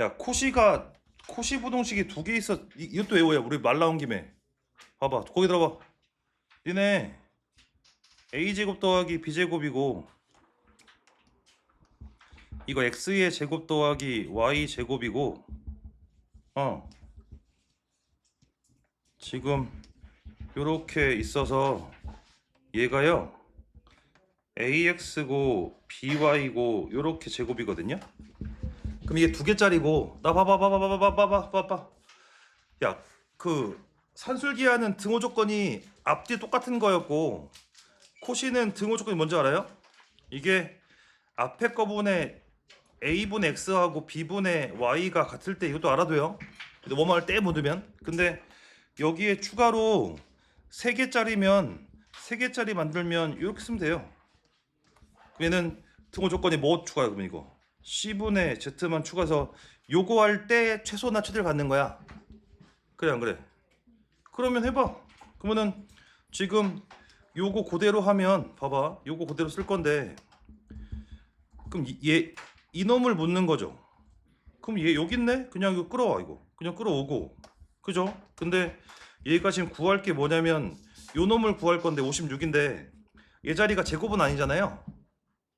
야 코시가 코시 부동식이 두 개 있어. 이, 이것도 외워야 우리 말 나온 김에. 봐봐 거기 들어봐. 니네 a제곱 더하기 b제곱이고 이거 x의 제곱 더하기 y 제곱이고 어. 지금 요렇게 있어서 얘가요 ax고 by고 요렇게 제곱이거든요 그럼 이게 두 개짜리고 나 봐봐 봐봐 봐봐 봐봐 봐봐 봐봐 야그 산술기하는 등호 조건이 앞뒤 똑같은 거였고 코시는 등호 조건이 뭔지 알아요? 이게 앞에 거분의 a분의 x하고 b분의 y가 같을 때 이것도 알아둬요. 근데 뭐만 떼못 두면. 근데 여기에 추가로 세 개짜리면 세 개짜리 만들면 이렇게 쓰면 돼요. 그러면은 등호 조건이 뭐 추가요 그러면 이거 C분의 Z만 추가해서 요거 할 때 최소나 최대를 갖는 거야. 그래 안 그래? 그러면 해봐. 그러면은 지금 요거 그대로 하면 봐봐. 요거 그대로 쓸 건데 그럼 얘 이놈을 묻는 거죠. 그럼 얘 여기 있네? 그냥 이거 끌어와 이거. 그냥 끌어오고. 그죠? 근데 얘가 지금 구할 게 뭐냐면 요 놈을 구할 건데 56인데 얘 자리가 제곱은 아니잖아요.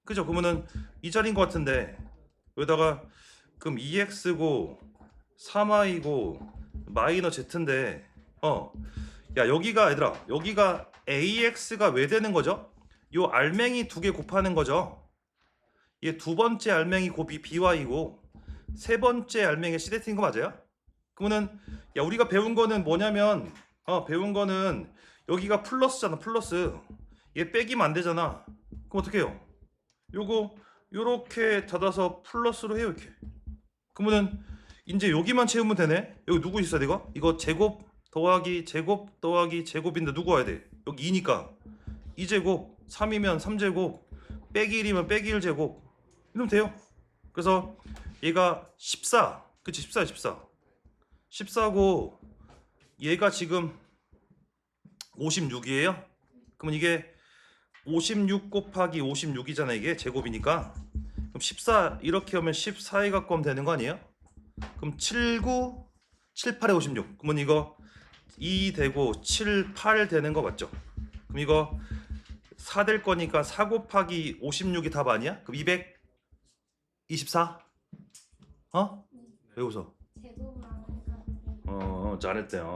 그죠? 그러면은 이 자리인 것 같은데 여기다가 그럼 2x고 3y고 마이너 z인데 어. 야, 여기가 얘들아. 여기가 ax가 왜 되는 거죠? 요 알맹이 두 개 곱하는 거죠. 얘 두 번째 알맹이 곱이 by고 세 번째 알맹이 c 대트인 거 맞아요? 그러면은 야, 우리가 배운 거는 뭐냐면 어, 배운 거는 여기가 플러스잖아. 플러스. 얘 빼기면 안 되잖아. 그럼 어떻게 해요? 요거 요렇게 닫아서 플러스로 해요 이렇게. 그러면은 이제 여기만 채우면 되네? 여기 누구 돼 이거? 이거 제곱 더하기 제곱 더하기 제곱인데 누구 와야 돼? 여기 2니까. 2제곱 3이면 3제곱 빼기 1이면 빼기 1제곱. 이러면 돼요. 그래서 얘가 14 그치 14 14 14고 얘가 지금 56이에요? 그러면 이게 56 곱하기 56이잖아 이게 제곱이니까 그럼 14 이렇게 하면 14에 갖고 하면 되는 거 아니에요? 그럼 7, 9, 7, 8에 56 그러면 이거 2 되고 7, 8 되는 거 맞죠? 그럼 이거 4 될 거니까 4 곱하기 56이 답 아니야? 그럼 224? 어? 왜 웃어? 안 하니까 어 잘했대요